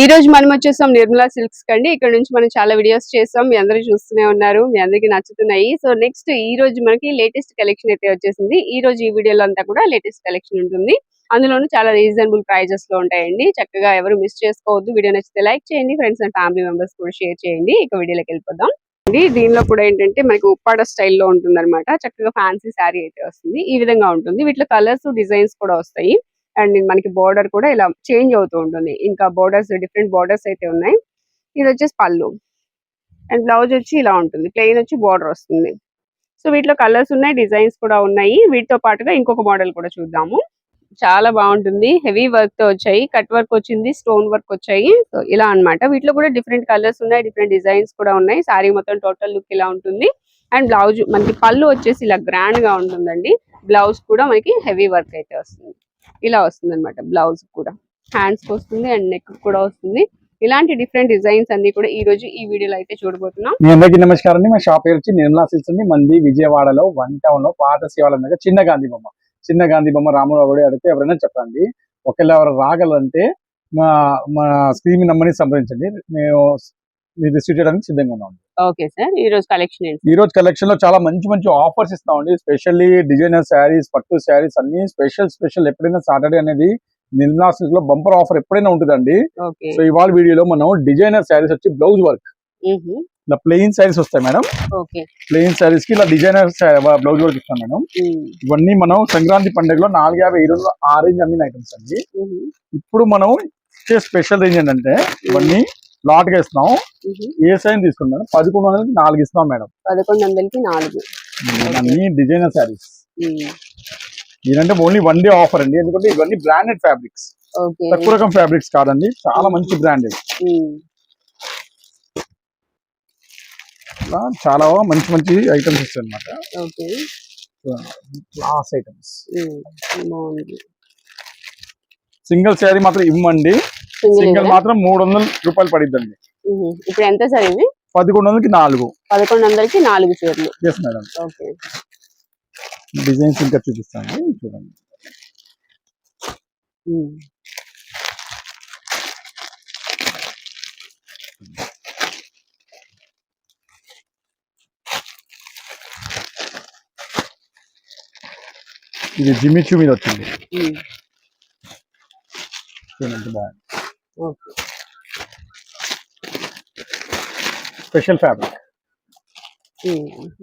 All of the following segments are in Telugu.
ఈ రోజు మనం వచ్చేసాం నిర్మలా సిల్క్స్ కండి. ఇక్కడ నుంచి మనం చాలా వీడియోస్ చేసాం మీ అందరూ చూస్తూనే ఉన్నారు. మీ అందరికి నచ్చుతున్నాయి. సో నెక్స్ట్ ఈ రోజు మనకి లేటెస్ట్ కలెక్షన్ అయితే వచ్చేసింది. ఈ రోజు ఈ వీడియోలో అంతా కూడా లేటెస్ట్ కలెక్షన్ ఉంటుంది. అందులోనూ చాలా రీజనబుల్ ప్రైజెస్లో ఉంటాయండి. చక్కగా ఎవరు మిస్ చేసుకోవద్దు. వీడియో నచ్చితే లైక్ చేయండి. ఫ్రెండ్స్ అండ్ ఫ్యామిలీ మెంబర్స్ కూడా షేర్ చేయండి. ఇక వీడియోలోకి వెళ్ళిపోదాం. దీనిలో కూడా ఏంటంటే మనకి ఉప్పాడ స్టైల్లో ఉంటుంది అనమాట చక్కగా ఫ్యాన్సీ శారీ అయితే వస్తుంది. ఈ విధంగా ఉంటుంది. వీటిలో కలర్స్ డిజైన్స్ కూడా వస్తాయి. అండ్ మనకి బోర్డర్ కూడా ఇలా చేంజ్ అవుతూ ఉంటుంది. ఇంకా బోర్డర్స్ డిఫరెంట్ బోర్డర్స్ అయితే ఉన్నాయి. ఇది వచ్చేసి పళ్ళు. అండ్ బ్లౌజ్ వచ్చి ఇలా ఉంటుంది. ప్లెయిన్ వచ్చి బోర్డర్ వస్తుంది. సో వీటిలో కలర్స్ ఉన్నాయి డిజైన్స్ కూడా ఉన్నాయి. వీటితో పాటుగా ఇంకొక మోడల్ కూడా చూద్దాము. చాలా బాగుంటుంది. హెవీ వర్క్తో వచ్చాయి. కట్ వర్క్ వచ్చింది స్టోన్ వర్క్ వచ్చాయి. సో ఇలా అన్నమాట. వీటిలో కూడా డిఫరెంట్ కలర్స్ ఉన్నాయి డిఫరెంట్ డిజైన్స్ కూడా ఉన్నాయి. సారీ మొత్తం టోటల్ లుక్ ఇలా ఉంటుంది. అండ్ బ్లౌజ్ మనకి పళ్ళు వచ్చేసి ఇలా గ్రాండ్గా ఉంటుందండి. బ్లౌజ్ కూడా మనకి హెవీ వర్క్ అయితే వస్తుంది. ఇలా వస్తుంది అనమాట బ్లౌజ్ కూడా. హ్యాండ్స్ వస్తుంది అండ్ నెక్ కూడా వస్తుంది. ఇలాంటి డిఫరెంట్ డిజైన్స్ అన్ని కూడా ఈ రోజు ఈ వీడియోలో అయితే చూడబోతున్నాం. మీ అందరికీ నమస్కారం అండి. మా షాప్ పేరు వచ్చి నిర్మలా సిల్స్ అండి. మంది విజయవాడలో వన్ టౌన్లో పాత శివాలయం దగ్గర చిన్న గాంధీ బొమ్మ. చిన్న గాంధీ బొమ్మ రామరావు అడిగితే ఎవరైనా చెప్పండి. ఒకవేళ ఎవరు రాగలంటే మా మా స్క్రీన్ నెంబర్ని సంప్రదించండి. మేము మీరు రిసీవ్ చేయడానికి సిద్ధంగా ఉన్నాం. ఓకే సార్ ఈ రోజు కలెక్షన్ ఈ రోజు కలెక్షన్లో చాలా మంచి మంచి ఆఫర్స్ ఇస్తామండి. స్పెషల్లీ డిజైనర్ శారీస్ పట్టు శారీస్ అన్ని స్పెషల్ స్పెషల్ ఎప్పుడైనా సాటర్డే అనేది నిర్మలా లో బంపర్ ఆఫర్ ఎప్పుడైనా ఉంటుందండి. సో ఇవాళ వీడియోలో మనం డిజైనర్ శారీస్ వచ్చి బ్లౌజ్ వర్క్ ఇలా ప్లెయిన్ శారీస్ వస్తాయి మేడం. ప్లెయిన్ శారీస్కి ఇలా డిజైనర్ బ్లౌజ్ వర్క్ ఇస్తాం మేడం. ఇవన్నీ మనం సంక్రాంతి పండుగలో నాలుగు యాభై ఐదు వందలు ఆ రేంజ్ అమ్మిన ఐటమ్స్ అండి. ఇప్పుడు మనం ఇచ్చే స్పెషల్ రేంజ్ ఏంటంటే ఇవన్నీ లాట్గా ఇస్తున్నాం. ఏ సైజ్ తీసుకున్నాం పదకొండు వందలకి నాలుగు ఇస్తున్నాం మేడం. పదకొండు వందలకి నాలుగు. అన్ని డిజైనర్ శారీస్. ఇదంటే ఓన్లీ వన్ డే ఆఫర్ అండి. ఎందుకంటే ఇవన్నీ బ్రాండెడ్ ఫ్యాబ్రిక్స్ తక్కువ రకం ఫ్యాబ్రిక్స్ కాదండి. చాలా మంచి బ్రాండెడ్. చాలా మంచి మంచి ఐటమ్స్ ఇస్తాయి అనమాట క్లాస్ ఐటమ్స్ సింగిల్ శారీ మాత్రం ఇవ్వండి సింగిల్ మాత్రం మూడు వందల రూపాయలు పడిద్దండి. ఇప్పుడు ఎంత సార్ ఇవి పదకొండు వందలకి నాలుగు. పదకొండు వందలకి నాలుగు చీరలు. Yes madam okay. డిజైన్స్ ఇంకా చూపిస్తాను. చూడండి. ఇది జిమ్మిచూ మీద వచ్చింది. చూడండి బాగుంది స్పెషల్ ఫ్యాబ్రిక్.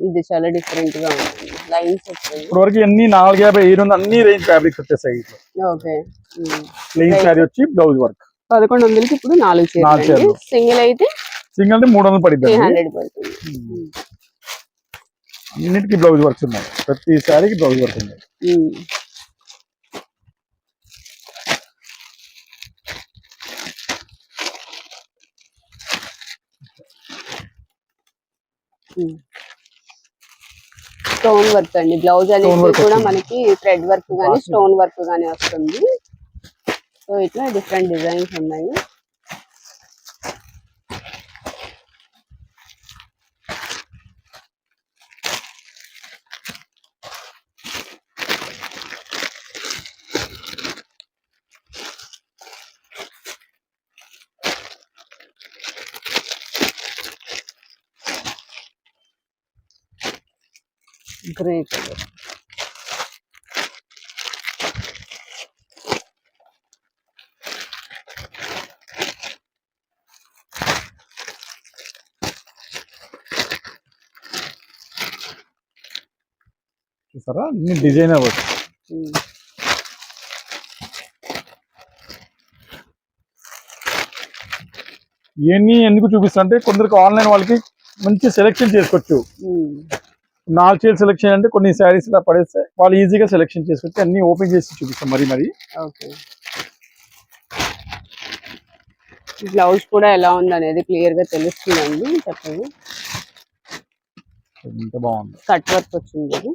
ఇది చాలా డిఫరెంట్గా ఉంది. లైన్స్ వచ్చాయి ఇప్పుడు వరకు అన్ని నాలుగు యాభై ఐదు వందలు అన్ని రేంజ్ ఫ్యాబ్రిక్స్ వచ్చేసాయి ఓకే. ప్లెయిన్. శారీ వచ్చి బ్లౌజ్ వర్క్ పదకొండు వందలకి ఇప్పుడు నాలుగు చీరలు. సింగిల్ అయితే సింగిల్ మూడు వందలు హండ్రెడ్ పడుతుంది. అన్నిటికీ బ్లౌజ్ వర్క్స్ ఉన్నాయి. ప్రతి శారీకి బ్లౌజ్ వర్క్ ఉంది స్టోన్ వర్క్ అండి బ్లౌజ్ అనేది కూడా. మనకి థ్రెడ్ వర్క్ గానీ. స్టోన్ వర్క్ గానీ వస్తుంది సో ఇట్లా డిఫరెంట్ డిజైన్స్ ఉన్నాయి గ్రే కలర్ చూసారా అన్ని వర్క్ ఉమ్. ఇవన్నీ ఎందుకు చూపిస్తా అంటే కొందరికి ఆన్లైన్ వాళ్ళకి మంచి సెలెక్షన్ చేసుకోవచ్చు. నాలుగు చీరలు సెలెక్షన్ అంటే కొన్ని శారీస్ ఇలా పడేస్తే వాళ్ళు ఈజీగా సెలెక్షన్ చేసుకోవచ్చు అన్ని ఓపెన్ చేసి చూపిస్తాం మరి మరి. ఓకే. బ్లౌజ్ కూడా ఎలా ఉంది అనేది క్లియర్గా తెలుస్తుందండి చెప్పండి. ఎంత బాగుంది. కట్ వర్క్ వచ్చింది ఇది.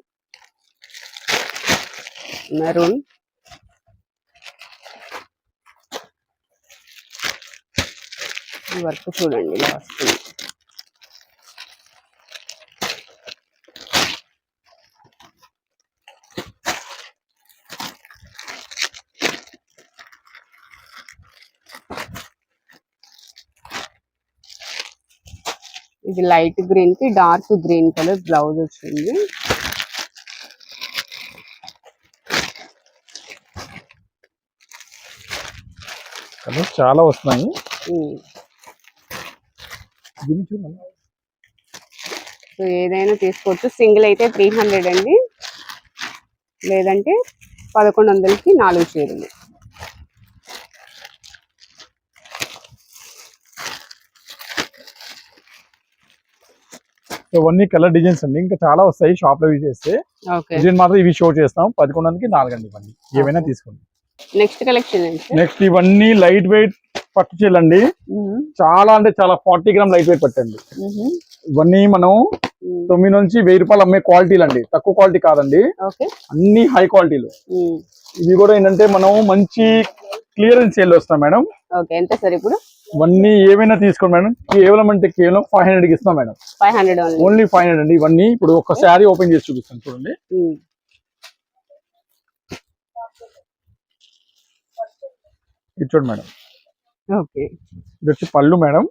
మెరూన్ వర్క్ చూడండి ఇలా వస్తుంది. ఇది లైట్ గ్రీన్కి డార్క్ గ్రీన్ కలర్ బ్లౌజ్ వచ్చింది. చాలా వస్తున్నాయి. సో ఏదైనా తీసుకోవచ్చు. సింగిల్ అయితే త్రీ హండ్రెడ్ అండి. లేదంటే పదకొండు వందలకి నాలుగు చీరలు. ఇవన్నీ కలర్ డిజైన్స్ అండి. ఇంకా చాలా వస్తాయి షాప్లో చేస్తే. డిజైన్ మాత్రం ఇవి షో చేస్తాం. పదకొండు వందలకి నాలుగండి ఇవన్నీ. ఏమైనా. తీసుకోండి. నెక్స్ట్ కలెక్షన్ నెక్స్ట్ ఇవన్నీ లైట్ వెయిట్ పట్టు చీరలు అండి. చాలా అంటే చాలా ఫార్టీ గ్రామ్ లైట్ వెయిట్ పట్టండి. ఇవన్నీ మనం మ్మ్. తొమ్మిది నుంచి వెయ్యి రూపాయలు అమ్మే క్వాలిటీలు అండి తక్కువ క్వాలిటీ కాదండి. అన్ని హై క్వాలిటీలు. ఇవి కూడా ఏంటంటే మనం మంచి క్లియరెన్స్ సేల్ వస్తాం మేడం. ఎంత సార్ ఇప్పుడు? ఇవన్నీ ఏమైనా తీసుకోండి మేడం. కేవలం అంటే కేవలం ఫైవ్ హండ్రెడ్కి ఇస్తాం madam. Five hundred only five hundred అండి ఇవన్నీ. ఇప్పుడు ఒక శారీ ఓపెన్ చేసి చూపిస్తాను చూడండి. ఇది చూడండి మేడం. ఓకే. ఇది వచ్చి పళ్ళు మేడం.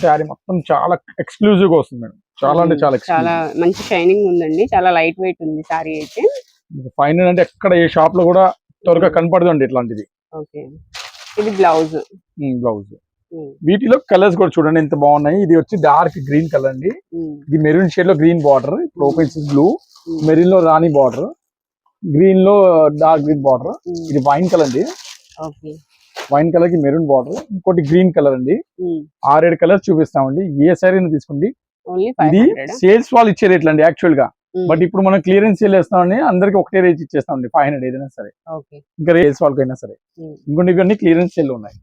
శారీ మొత్తం చాలా ఎక్స్క్లూజివ్గా వస్తుంది మేడం. చాలా అంటే చాలా చాలా మంచి షైనింగ్ ఉందండి. చాలా లైట్ వెయిట్ ఉంది సారీ అయితే. ఫైవ్ హండ్రెడ్ అంటే ఎక్కడ ఏ షాప్లో కూడా త్వరగా కనపడదు అండి ఇట్లాంటిది. ఓకే. ఇది బ్లౌజ్. బ్లౌజ్. వీటిలో కలర్స్ కూడా చూడండి ఎంత బాగున్నాయి. ఇది వచ్చి డార్క్ గ్రీన్ కలర్ అండి. ఇది మెరూన్ షేడ్లో గ్రీన్ బార్డర్ ఇప్పుడు ఓపెన్ బ్లూ. మెరూన్లో రాణి బార్డర్ గ్రీన్లో డార్క్ గ్రీన్ బార్డర్. ఇది వైన్ కలర్ అండి. వైన్ కలర్కి మెరూన్ బార్డర్ ఇంకోటి గ్రీన్ కలర్ అండి. ఆరేడు కలర్స్ చూపిస్తామండి. ఏ సారీ తీసుకోండి. ఇది సేల్స్ వాళ్ళు ఇచ్చే రేట్లు అండి యాక్చువల్గా. బట్ ఇప్పుడు మనం క్లియరెన్స్ సేల్ వేస్తామని అందరికి ఒకటే రేట్ ఇచ్చేస్తామండి ఫైవ్ హండ్రెడ్ ఏదైనా సరే. ఇంకా సేల్స్ వాళ్ళకైనా సరే. ఇంకోటి ఇవన్నీ క్లియరెన్స్ సేల్ ఉన్నాయి.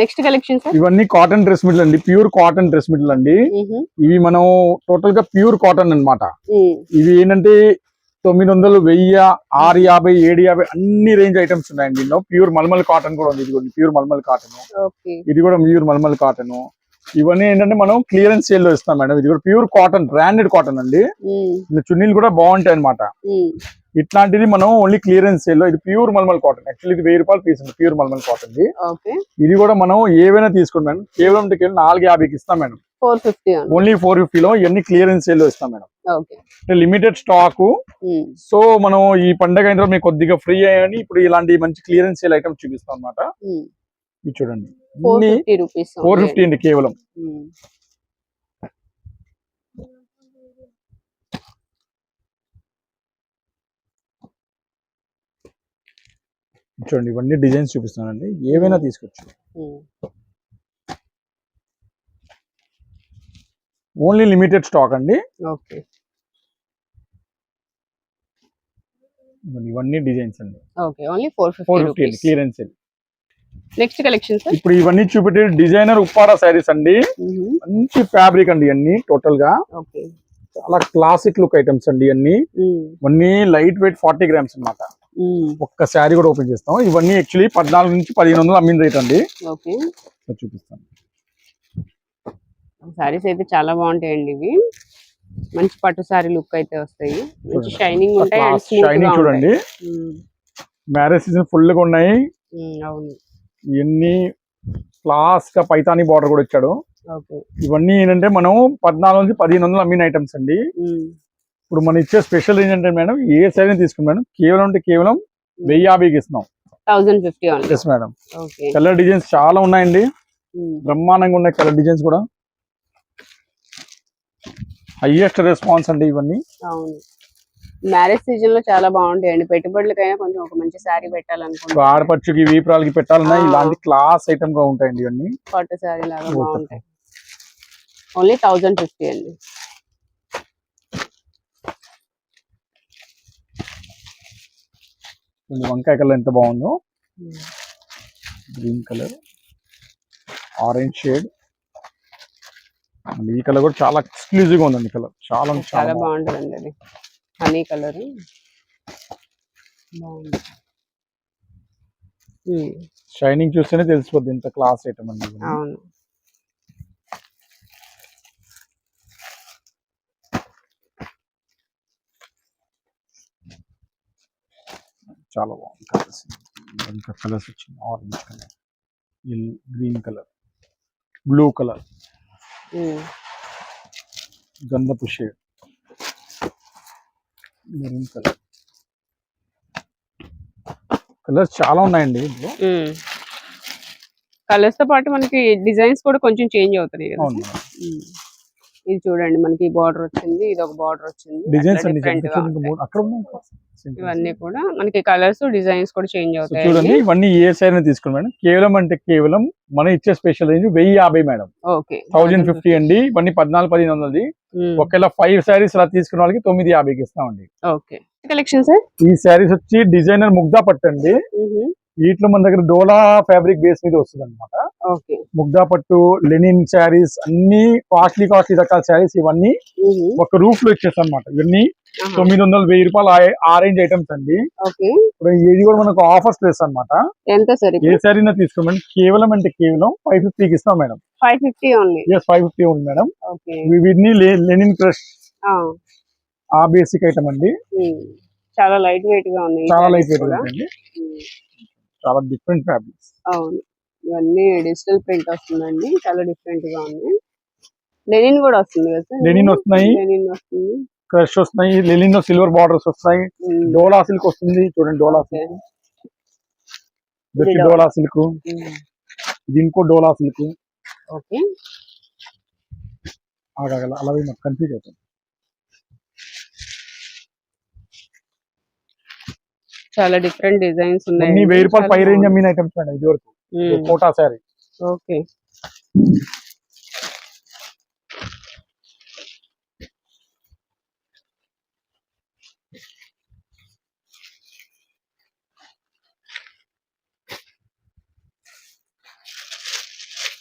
నెక్స్ట్ కలెక్షన్ ఇవన్నీ కాటన్ డ్రెస్ మిడిల్ అండి ప్యూర్ కాటన్ డ్రెస్ మిడిల్ అండి. ఇవి మనం టోటల్గా ప్యూర్ కాటన్ అన్నమాట. ఇవి ఏంటంటే తొమ్మిది వందలు వెయ్యి ఆరు యాభై ఏడు యాభై అన్ని రేంజ్ ఐటమ్స్ ఉన్నాయండి. దీనిలో ప్యూర్ మల్మల్ కాటన్ కూడా ఉంది ఇది ప్యూర్ మల్మల్ కాటన్ ఇది కూడా ప్యూర్ మల్మల్ కాటన్ ఇవన్నీ ఏంటంటే మనం క్లియరెన్స్ సేల్లో ఇస్తాం మేడం. ఇది కూడా ప్యూర్ కాటన్ బ్రాండెడ్ కాటన్ అండి. చున్నీలు కూడా బాగుంటాయి అనమాట ఇట్లాంటిది మనం ఓన్లీ క్లియరెన్స్ సేల్లో ఇది ప్యూర్ మల్మల్ కాటన్ యాక్చువల్లీ ఇది వెయ్యి రూపాయలు పీస్ ప్యూర్ మల్మల్ కాటన్ ఇది. కూడా మనం ఏవైనా తీసుకోండి మేడం. కేవలం నాలుగు యాభైకి ఇస్తాం madam. Four fifty only four ఫిఫ్టీలో ఇవన్నీ క్లియరెన్స్ సేల్లో ఇస్తాం మేడం. అంటే లిమిటెడ్ స్టాక్ సో మనం ఈ పండగ అయిన తర్వాత మీకు కొద్దిగా ఫ్రీ అయ్యని ఇప్పుడు ఇలాంటి మంచి క్లియరెన్స్ సేల్ ఐటమ్స్ చూపిస్తాం అనమాట ఇది చూడండి. Four fifty rupees. Four fifty అండి కేవలం. చూడండి ఇవన్నీ డిజైన్స్ చూపిస్తానండి ఏవైనా తీసుకోవచ్చు. ఓన్లీ లిమిటెడ్ స్టాక్ అండి. ఓకే. ఇవన్నీ- డిజైన్స్ అండి. ఓకే ఓన్లీ ఫోర్ ఫిఫ్టీ అండి క్లియరెన్స్ సేల్ నెక్స్ట్ కలెక్షన్ ఇప్పుడు ఇవన్నీ చూపెట్టే డిజైనర్ ఉప్పాడ శారీస్ అండి. మంచి ఫ్యాబ్రిక్ అండి ఇవన్నీ టోటల్గా. చాలా క్లాసిక్ లుక్ ఐటమ్స్ అండి ఇవన్నీ. ఇవన్నీ లైట్ వెయిట్ ఫార్టీ గ్రామ్స్ అన్నమాట. ఒక్క శారీ కూడా ఓపెన్ చేస్తాం. ఇవన్నీ యాక్చువల్లీ పద్నాలుగు నుంచి పదిహేను వందలు అమ్మిన రేట్ అండి. చూపిస్తాను. సారీస్ అయితే చాలా బాగుంటాయండి ఇవి. మంచి పట్టు సారీ లుక్ అయితే వస్తాయి. మంచి. షైనింగ్ ఉంటాయి షైనింగ్ చూడండి. మ్యారేజ్ సీజన్ ఫుల్గా ఉన్నాయి. అవును. ఇవన్నీ క్లాస్గా పైతాని బార్డర్ కూడా ఇచ్చాడు. ఇవన్నీ ఏంటంటే మనం పద్నాలుగు నుంచి పదిహేను వందలు అమ్మిన ఐటమ్స్ అండి. ఇప్పుడు మనం ఇచ్చే స్పెషల్ ఏంటంటే మేడం ఏ సైజ్ తీసుకుని మేడం కేవలం అంటే కేవలం వెయ్యి యాభైకి ఇస్తున్నాం. ఫిఫ్టీ ఎస్ మేడం కలర్ డిజైన్స్ చాలా ఉన్నాయండి. బ్రహ్మాండంగా ఉన్నాయి కలర్ డిజైన్స్ కూడా. హైయెస్ట్ రెస్పాన్స్ అండి ఇవన్నీ. మ్యారేజ్ సీజన్లో చాలా బాగుంటాయండి. పెట్టుబడులకైనా కొంచెం ఒక మంచి సారీ పెట్టాలనుకుంటే ఆడపడుచుకి వీపురాలకి పెట్టాలన్నా. ఇలాంటి క్లాస్ ఐటమ్గా ఉంటాయండి ఇవన్నీ. పట్టు సారీ లాగా. బాగుంటాయి. ఓన్లీ థౌజండ్ ఫిఫ్టీ అండి. వంకాయ కలర్ ఎంత బాగుందో. Green colour. Orange shade. ఈ కలర్ కూడా చాలా ఎక్స్క్లూజివ్గా ఉందండి కలర్. చాలా చాలా. బాగుంటుందండి అది. Honey colour. బాగుంది. షైనింగ్ చూస్తేనే తెలిసిపోద్ది ఇంత క్లాస్ ఐటమ్ అండి. అవును. చాలా బాగుంది కలర్స్ ఇంకా కలర్స్ వచ్చింది. Orange colour green colour blue colour. గంధపు షేడ్ మెరూన్ కలర్. కలర్స్ చాలా ఉన్నాయండి ఇందులో. కలర్స్తో పాటు మనకి డిజైన్స్ కూడా కొంచెం చేంజ్ అవుతున్నాయి కదా. అవును. ఇది చూడండి మనకి బార్డర్ వచ్చింది ఇది ఒక బార్డర్ వచ్చింది. ఇవన్నీ కూడా మనకి కలర్స్ డిజైన్స్ కూడా చేంజ్ అవుతాయి. చూడండి ఇవన్నీ ఏ సైజ్ తీసుకుని మేడం. కేవలం అంటే కేవలం మనం ఇచ్చే స్పెషల్ రేంజ్ వెయ్యి యాభై మేడం. ఓకే. థౌజండ్ ఫిఫ్టీ అండి ఇవన్నీ పద్నాలుగు పదిహేను వందలది. ఒకవేళ ఫైవ్ శారీస్ అలా తీసుకున్న వాళ్ళకి తొమ్మిది యాభైకి ఇస్తామండి. ఓకే. కలెక్షన్ సార్ ఈ శారీస్ వచ్చి డిజైనర్ ముగ్దా పట్టు అండి. వీటిలో మన దగ్గర డోలా ఫ్యాబ్రిక్ బేస్ మీద వస్తుంది అనమాట ముగ్దా పట్టు లెనిన్ శారీస్ అన్ని కాస్ట్లీ కాస్ట్లీ రకాల శారీస్ ఇవన్నీ ఒక రూఫ్లో ఇచ్చేస్తాం అనమాట ఇవన్నీ తొమ్మిది వందలు వెయ్యి రూపాయలు ఆరెంజ్ ఐటమ్స్ అండి. ఇప్పుడు ఇది కూడా మనకు ఆఫర్స్ ప్లేస్ ఎంత సార్ ఏ శారీ తీసుకోమండి. కేవలం అంటే కేవలం ఫైవ్ ఫిఫ్టీకి ఇస్తాం madam. Five fifty only? Five fifty ఉంది మేడం. వీటిని లెనిన్ క్రష్ ఆ. బేసిక్ ఐటమ్ అండి. చాలా లైట్ వెయిట్గా ఈ చాలా లైట్ వెయిట్ ఉమ్. చాలా డిఫరెంట్ ఫ్యాబ్రిక్స్. అవును. ఇవన్నీ డిజిటల్ ప్రింట్ వస్తుందండి. చాలా డిఫరెంట్గా ఉంది లెనిన్ కూడా వస్తుంది కదా లెనిన్ వస్తున్నాయి. లెనిన్ వస్తుంది. క్రష్ వస్తున్నాయి. లెనిన్లో సిల్వర్ బార్డర్స్ వస్తాయి. డోలా సిల్క్ వస్తుంది. చూడండి డోలా. సిల్క్. డోలా. సిల్క్. ఇది ఇంకో డోలా సిల్క్. ఓకే. ఆగగల అలాగే మాకు కన్ఫ్యూజ్ అవుతుంది. చాలా డిఫరెంట్ డిజైన్స్ ఉన్నాయి వెయ్యి రూపాయలు పై రేంజ్ అమ్మిన ఐటమ్స్ మేడం ఇది వరకు Kota sari. Okay.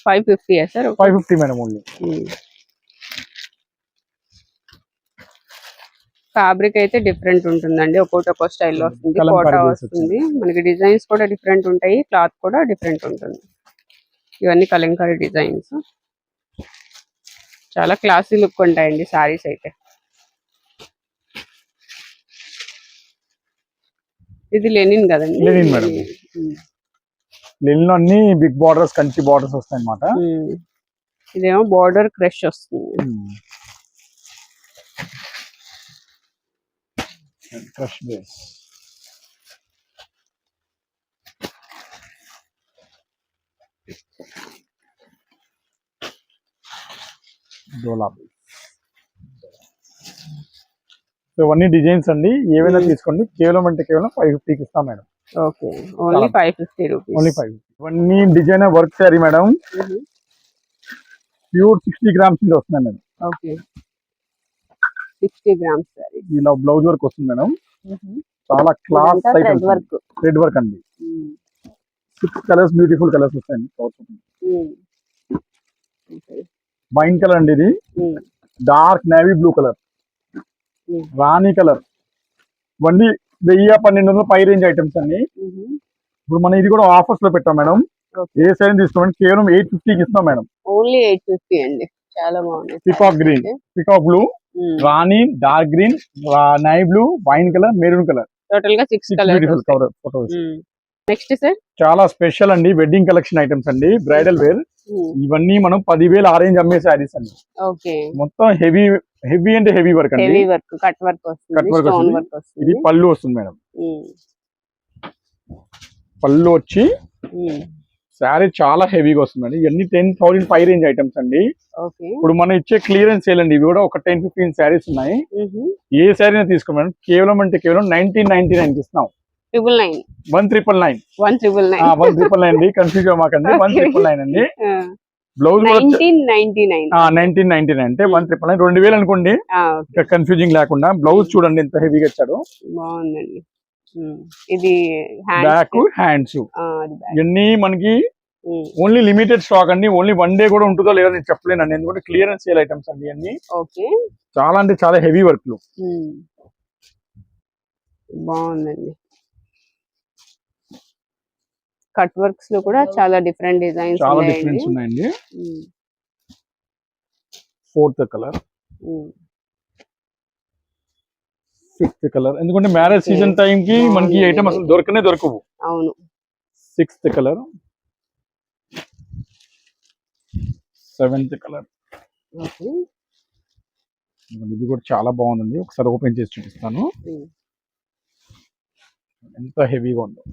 Five fifty sir? Five fifty madam only fabric అయితే డిఫరెంట్ ఉంటుందండి. ఒక్కొక్కటి ఒక్కో స్టైల్లో వస్తుంది. కోటా వస్తుంది. మనకి డిజైన్స్ కూడా డిఫరెంట్ ఉంటాయి. క్లాత్ కూడా డిఫరెంట్ ఉంటుంది. ఇవన్నీ కలంకారీ డిజైన్స్. చాలా క్లాసీ లుక్ ఉంటాయండి సారీస్ అయితే. ఇది లెనిన్ కదండి. లెనిన్లో అన్ని బిగ్ బార్డర్స్ కంచి బార్డర్స్ వస్తాయి అనమాట ఉమ్. ఇదేమో బార్డర్ క్రష్ వస్తుంది. ఫ్రెష్ బేస్ డోలా సో ఇవన్నీ డిజైన్స్ అండి. ఏవైనా Hmm. తీసుకోండి? కేవలం అంటే కేవలం ఫైవ్ ఫిఫ్టీకి ఇస్తాం madam. Okay only. Five fifty rupees only five ఇవన్నీ designer work sari madam. Pure sixty grams ఇది వస్తున్నాయి madam. Okay sixty grams sari. ఇలా బ్లౌజ్ వర్క్ వస్తుంది మేడం. చాలా class items work red work అండి. సిక్స్ కలర్స్ బ్యూటిఫుల్ కలర్స్ వస్తాయండి. వైన్ కలర్ అండి ఇది. Dark navy blue colour. రాణి కలర్ ఇవన్నీ వెయ్యి పన్నెండు వందల పై రేంజ్ ఐటమ్స్ అండి. ఇప్పుడు మనం ఇది కూడా ఆఫర్స్లో పెట్టాం మేడం. ఏ సైజ్ తీసుకోండి కేవలం ఎయిట్ ఫిఫ్టీకి ఇస్తాం మేడం. ఓన్లీ ఎయిట్ ఫిఫ్టీ అండి. చాలా బాగుంది పికాక్ గ్రీన్ పికాక్ బ్లూ రాణి డార్క్ గ్రీన్ నై blue wine colour maroon colour. టోటల్గా six beautiful cover photos next sir చాలా స్పెషల్ అండి వెడ్డింగ్ కలెక్షన్ ఐటమ్స్ అండి బ్రైడల్ వేర్ ఇవన్నీ మనం పదివేలు ఆరేంజ్ అమ్మే శారీస్ అండి. ఓకే మొత్తం హెవీ హెవీ అంటే హెవీ వర్క్ అండి. హెవీ వర్క్ కట్ వర్క్ వస్తుంది. వర్క్ ఇది పళ్ళు వస్తుంది మేడం. ఉమ్, పళ్ళు వచ్చి శారీ చాలా హెవీగా వస్తుంది అండి ఇవన్నీ ten thousand five range items అండి. ఇప్పుడు మనం ఇచ్చే క్లియరెన్స్ సేల్ అండి. ఇవి కూడా ఒక టెన్ ఫిఫ్టీన్ శారీస్ ఉన్నాయి. ఏ శారీ తీసుకో మేడం కేవలం అంటే కేవలం నైన్టీన్ నైన్టీ నైన్ ఇస్తున్నాం. Triple nine one triple nine one triple nine one triple nine అండి. కన్ఫ్యూజ్ మాకండి వన్. ట్రిపుల్ నైన్ అండి. బ్లౌజ్ నైన్టీన్ నైన్టీ నైన్ అంటే వన్ ట్రిపుల్ నైన్ రెండు వేలు అనుకోండి. కన్ఫ్యూజింగ్ లేకుండా. బ్లౌజ్ చూడండి ఎంత హెవీగా ఇచ్చాడు. బాగుందండి. ఇది బ్యాక్ హ్యాండ్ హ్యాండ్స్ ఇవన్నీ మనకి ఓన్లీ లిమిటెడ్ స్టాక్ అండి. ఓన్లీ వన్ డే కూడా ఉంటుందో లేదో నేను చెప్పలేనండి ఎందుకంటే క్లియరెన్స్ సేల్ ఐటమ్స్ అండి అన్ని ఓకే. చాలా అంటే చాలా హెవీ వర్క్లు. ఉమ్. బాగుందండి. కట్ వర్క్స్లో కూడా చాలా డిఫరెంట్ డిజైన్స్ చాలా డిఫరెన్స్ ఉన్నాయండి. Fourth colour. Fifth colour. ఎందుకంటే మ్యారేజ్. సీజన్ టైం కి మనకి బాగుంది. ఐటమ్ అసలు దొరకనే దొరకవు. అవును. Sixth colour. Seventh colour. ఇది కూడా చాలా బాగుందండి. ఒకసారి ఓపెన్ చేసి చూపిస్తాను. ఉమ్. ఎంత హెవీగా ఉందో.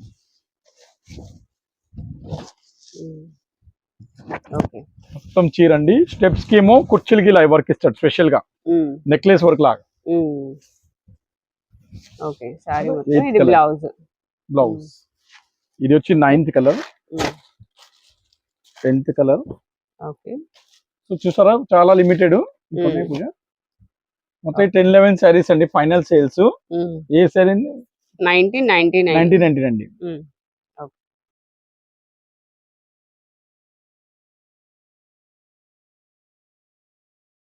ఓకే మొత్తం చీర అండి. స్టెప్స్కి ఏమో కుర్చీలకి ఇలా వర్క్ ఇస్తాడు స్పెషల్గా. నెక్లెస్ వర్క్ లాగా. ఓకే సారీ మొత్తం ఇది. బ్లౌజ్. బ్లౌజ్. ఇది వచ్చి ninth colour tenth colour okay. So చూసారా చాలా లిమిటెడ్. మొత్తం టెన్ లెవెన్ శారీస్ అండి ఫైనల్ సేల్స్ ఏ sari nineteen ninety nine nineteen nineteen అండి.